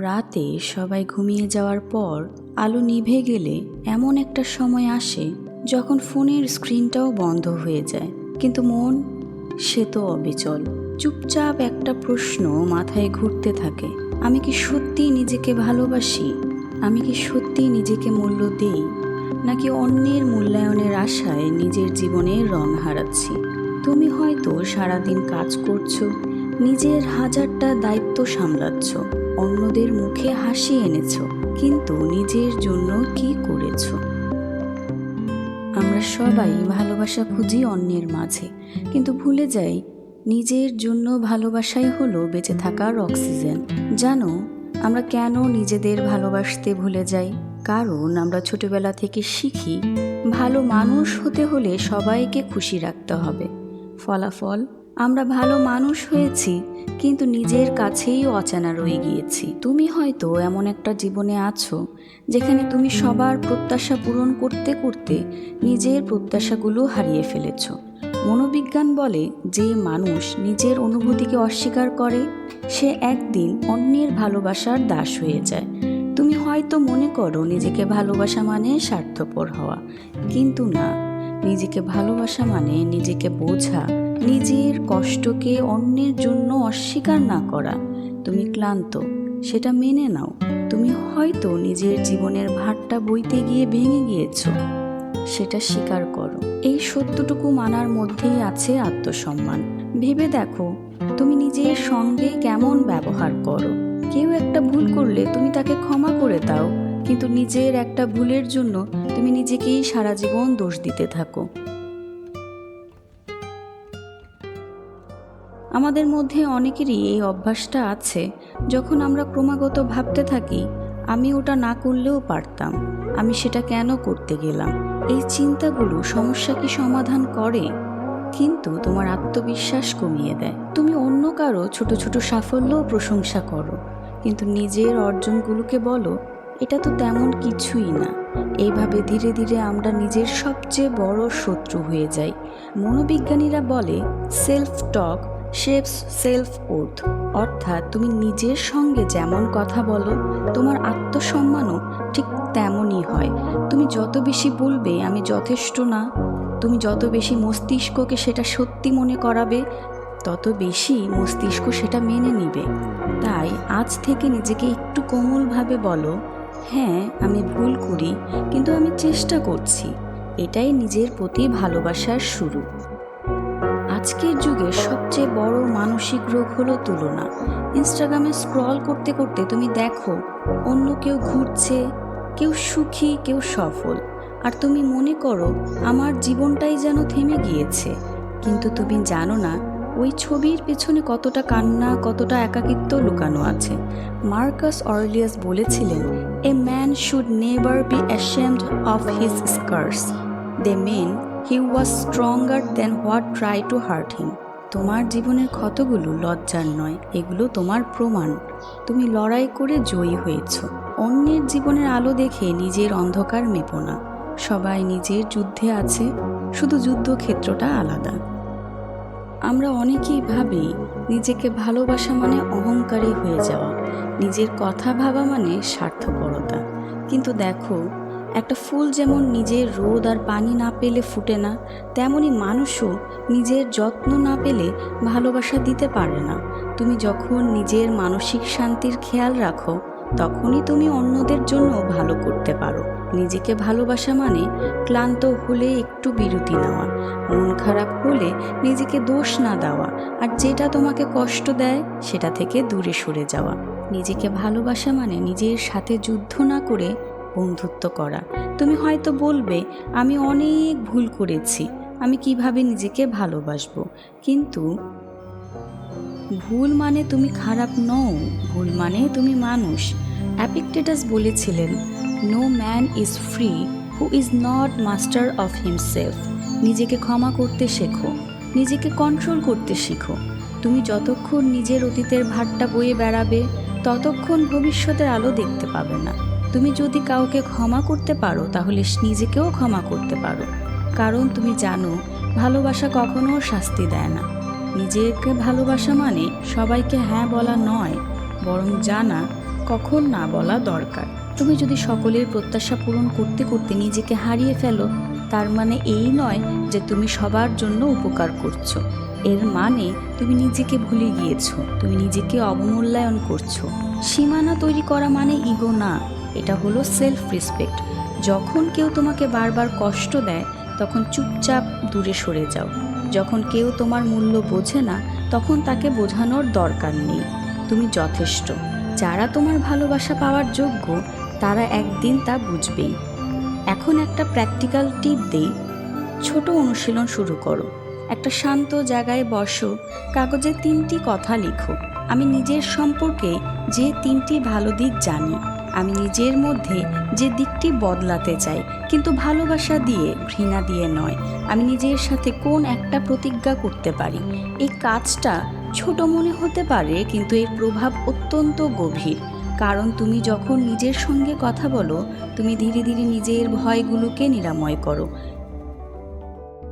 রাতে সবাই ঘুমিয়ে যাওয়ার পর আলো নিভে গেলে এমন একটা সময় আসে যখন ফোনের স্ক্রিনটাও বন্ধ হয়ে যায়। কিন্তু মন, সে তো অবিচল। চুপচাপ একটা প্রশ্ন মাথায় ঘুরতে থাকে। আমি কি সত্যি নিজেকে ভালোবাসি? আমি কি সত্যি নিজেকে মূল্য দেই? নাকি অন্যের মূল্যায়নের আশায় নিজের জীবনে রং হারাচ্ছি? তুমি হয়তো সারাদিন কাজ করছ, নিজের হাজারটা দায়িত্ব সামলাচ্ছ। অন্যদের মুখে হাসি এনেছ, কিন্তু নিজের জন্য কি করেছ? আমরা সবাই ভালোবাসা খুঁজি অন্যের মাঝে, কিন্তু ভুলে যাই নিজের জন্য ভালোবাসাই হলো বেঁচে থাকার অক্সিজেন। জানো, আমরা কেন নিজেদের ভালোবাসতে ভুলে যাই? কারণ আমরা ছোটবেলা থেকে শিখি, ভালো মানুষ হতে হলে সবাইকে খুশি রাখতে হবে। ফলাফল আমরা ভালো মানুষ হয়েছি, কিন্তু নিজের কাছেই অচেনা রয়ে গিয়েছি। তুমি হয়তো এমন একটা জীবনে আছো, যেখানে তুমি সবার প্রত্যাশা পূরণ করতে করতে নিজের প্রত্যাশাগুলো হারিয়ে ফেলেছ। মনোবিজ্ঞান বলে যে মানুষ নিজের অনুভূতিকে অস্বীকার করে, সে একদিন অন্যের ভালোবাসার দাস হয়ে যায়। তুমি হয়তো মনে করো নিজেকে ভালোবাসা মানে স্বার্থপর হওয়া, কিন্তু না। নিজেকে ভালোবাসা মানে নিজেকে বোঝা নিজের কষ্টকে অন্যের জন্য অস্বীকার না করা। তুমি ক্লান্ত, সেটা মেনে নাও। তুমি হয়তো নিজের জীবনের ভারটা বইতে গিয়ে ভেঙে গিয়েছ। সেটা স্বীকার করো। এই সত্যটুকু মানার মধ্যেই আছে আত্মসম্মান। ভেবে দেখো, তুমি নিজের সঙ্গে কেমন ব্যবহার করো। কেউ একটা ভুল করলে তুমি তাকে ক্ষমা করে দাও, কিন্তু নিজের একটা ভুলের জন্য তুমি নিজেকেই সারা জীবন দোষ দিতে থাকো। আমাদের মধ্যে অনেকেরই এই অভ্যাসটা আছে। যখন আমরা ক্রমাগত ভাবতে থাকি, আমি ওটা না করলেও পারতাম, আমি সেটা কেন করতে গেলাম? এই চিন্তাগুলো সমস্যা কি সমাধান করে? কিন্তু তোমার আত্মবিশ্বাস কমিয়ে দেয়। তুমি অন্য কারও ছোট ছোট সাফল্যও প্রশংসা করো। কিন্তু নিজের অর্জনগুলোকে বলো, এটা তো তেমন কিছুই না। এইভাবে ধীরে ধীরে আমরা নিজের সবচেয়ে বড় শত্রু হয়ে যাই। মনোবিজ্ঞানীরা বলে, self talk shapes self worth অর্থাৎ তুমি নিজের সঙ্গে যেমন কথা বলো, তোমার আত্মসম্মানও ঠিক তেমনই হয়। তুমি যত বেশি বলবে, আমি যথেষ্ট না। তুমি যত বেশি মস্তিষ্ককে সেটা সত্যি মনে করাবে, তত বেশি মস্তিষ্ক সেটা মেনে নিবে। তাই আজ থেকে নিজেকে একটু কোমলভাবে বলো হ্যাঁ আমি ভুল করি, কিন্তু আমি চেষ্টা করছি। এটাই নিজের প্রতি ভালোবাসার শুরু। আজকের যুগে সবচেয়ে বড় মানসিক রোগ হলো তুলনা। ইনস্টাগ্রামে স্ক্রল করতে করতে তুমি দেখো, অন্য কেউ ঘুরছে, কেউ সুখী, কেউ সফল। আর তুমি মনে করো, আমার জীবনটাই যেন থেমে গিয়েছে। কিন্তু তুমি জানো না, ওই ছবির পেছনে কতটা কান্না, কতটা একাকিত্ব লুকানো আছে। মার্কাস অরলিয়াস বলেছিলেন, a man should never be ashamed of his scars. They mean he was stronger than what tried to hurt him. তোমার জীবনের ক্ষতগুলো লজ্জার নয়, এগুলো তোমার প্রমাণ। তুমি লড়াই করে জয়ী হয়েছ। অন্যের জীবনের আলো দেখে নিজের অন্ধকার মেপো না। সবাই নিজের যুদ্ধে আছে, শুধু যুদ্ধক্ষেত্রটা আলাদা। আমরা অনেকেই ভাবি, নিজেকে ভালোবাসা মানে অহংকারী হয়ে যাওয়া। নিজের কথা ভাবা মানে স্বার্থপরতা। কিন্তু দেখো একটা ফুল যেমন নিজের রোদ আর পানি না পেলে ফুটে না, তেমনি মানুষও নিজের যত্ন না পেলে ভালোবাসা দিতে পারে না। তুমি যখন নিজের মানসিক শান্তির খেয়াল রাখো, তখনই তুমি অন্যদের জন্য ভালো করতে পারো। নিজেকে ভালোবাসা মানে ক্লান্ত হলে একটু বিরতি নেওয়া, মন খারাপ হলে নিজেকে দোষ না দেওয়া, আর যেটা তোমাকে কষ্ট দেয় সেটা থেকে দূরে সরে যাওয়া। নিজেকে ভালোবাসা মানে নিজের সাথে যুদ্ধ না করে বন্ধুত্ব করা। তুমি হয়তো বলবে, আমি অনেক ভুল করেছি। আমি কীভাবে নিজেকে ভালোবাসবো? কিন্তু ভুল মানে তুমি খারাপ নও, ভুল মানে তুমি মানুষ। অ্যাপিকটেটাস বলেছিলেন no man is free who is not master of himself নিজেকে ক্ষমা করতে শেখো, নিজেকে কন্ট্রোল করতে শিখো। তুমি যতক্ষণ নিজের অতীতের ভারটা বয়ে বেড়াবে, ততক্ষণ ভবিষ্যতের আলো দেখতে পাবে না। তুমি যদি কাউকে ক্ষমা করতে পারো, তাহলে নিজেকেও ক্ষমা করতে পারো। কারণ তুমি জানো, ভালোবাসা কখনো শাস্তি দেয় না। নিজেকে ভালোবাসা মানে সবাইকে হ্যাঁ বলা নয়, বরং জানা কখন না বলা দরকার। তুমি যদি সকলের প্রত্যাশা পূরণ করতে করতে নিজেকে হারিয়ে ফেলো, তার মানে এই নয় যে তুমি সবার জন্য উপকার করছ। এর মানে তুমি নিজেকে ভুলে গিয়েছো, তুমি নিজেকে অবমূল্যায়ন করছ। সীমানা তৈরি করা মানে ইগো না, এটা হলো সেলফ রেসপেক্ট যখন কেউ তোমাকে বারবার কষ্ট দেয়, তখন চুপচাপ দূরে সরে যাও। যখন কেউ তোমার মূল্য বোঝে না, তখন তাকে বোঝানোর দরকার নেই। তুমি যথেষ্ট। যারা তোমার ভালোবাসা পাওয়ার যোগ্য, তারা একদিন তা বুঝবেই। এখন একটা প্র্যাকটিক্যাল টিপ দেই। ছোট অনুশীলন শুরু করো। একটা শান্ত জায়গায় বসো, কাগজে তিনটি কথা লিখো। আমি নিজের সম্পর্কে যে তিনটি ভালো দিক জানি, আমি নিজের মধ্যে যে দিকটি বদলাতে চাই, কিন্তু ভালোবাসা দিয়ে, ঘৃণা দিয়ে নয়। আমি নিজের সাথে কোন একটা প্রতিজ্ঞা করতে পারি। এই কাজটা ছোট মনে হতে পারে, কিন্তু এর প্রভাব অত্যন্ত গভীর। কারণ তুমি যখন নিজের সঙ্গে কথা বলো, তুমি ধীরে ধীরে নিজের ভয়গুলোকে নিরাময় করো।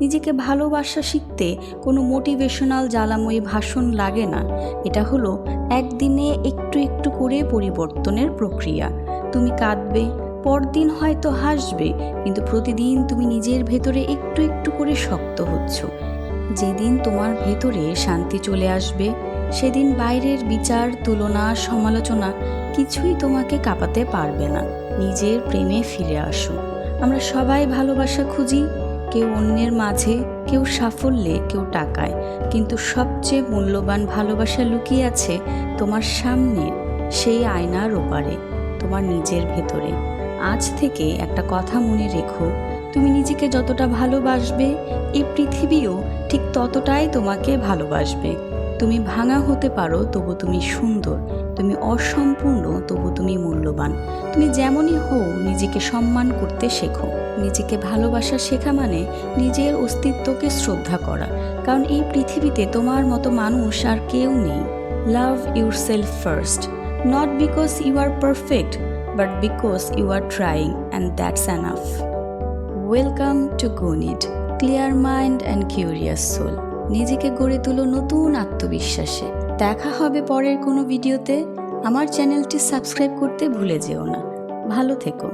নিজেকে ভালোবাসা শিখতে কোনো মোটিভেশনাল জ্বালাময়ী ভাষণ লাগে না। এটা হলো একদিনে একটু একটু করে পরিবর্তনের প্রক্রিয়া। তুমি কাঁদবে, পরদিন হয়তো হাসবে, কিন্তু প্রতিদিন তুমি নিজের ভেতরে একটু একটু করে শক্ত হচ্ছ। যেদিন তোমার ভেতরে শান্তি চলে আসবে, সেদিন বাইরের বিচার, তুলনা, সমালোচনা কিছুই তোমাকে কাঁপাতে পারবে না। নিজের প্রেমে ফিরে আসো। আমরা সবাই ভালোবাসা খুঁজি কেউ অন্যের মাঝে, কেউ সাফল্যে, কেউ টাকায়। কিন্তু সবচেয়ে মূল্যবান ভালোবাসা লুকিয়ে আছে তোমার সামনে, সেই আয়নার ওপারে, তোমার নিজের ভেতরে। আজ থেকে একটা কথা মনে রেখো, তুমি নিজেকে যতটা ভালোবাসবে, এই পৃথিবীও ঠিক ততটাই তোমাকে ভালোবাসবে। তুমি ভাঙা হতে পারো, তবু তুমি সুন্দর, তুমি অসম্পূর্ণ, তবু তুমি মূল্যবান। তুমি যেমনই হও, নিজেকে সম্মান করতে শেখো। নিজেকে ভালোবাসা শেখা মানে নিজের অস্তিত্বকে শ্রদ্ধা করা। কারণ এই পৃথিবীতে তোমার মতো মানুষ আর কেউ নেই। Love yourself first not because you are perfect but because you are trying and that's enough welcome to গুনিট clear mind and curious soul নিজেকে গড়ে তুলো নতুন আত্মবিশ্বাসে। দেখা হবে পরের কোনো ভিডিওতে। আমার চ্যানেলটি সাবস্ক্রাইব করতে ভুলে যেও না। ভালো থেকো।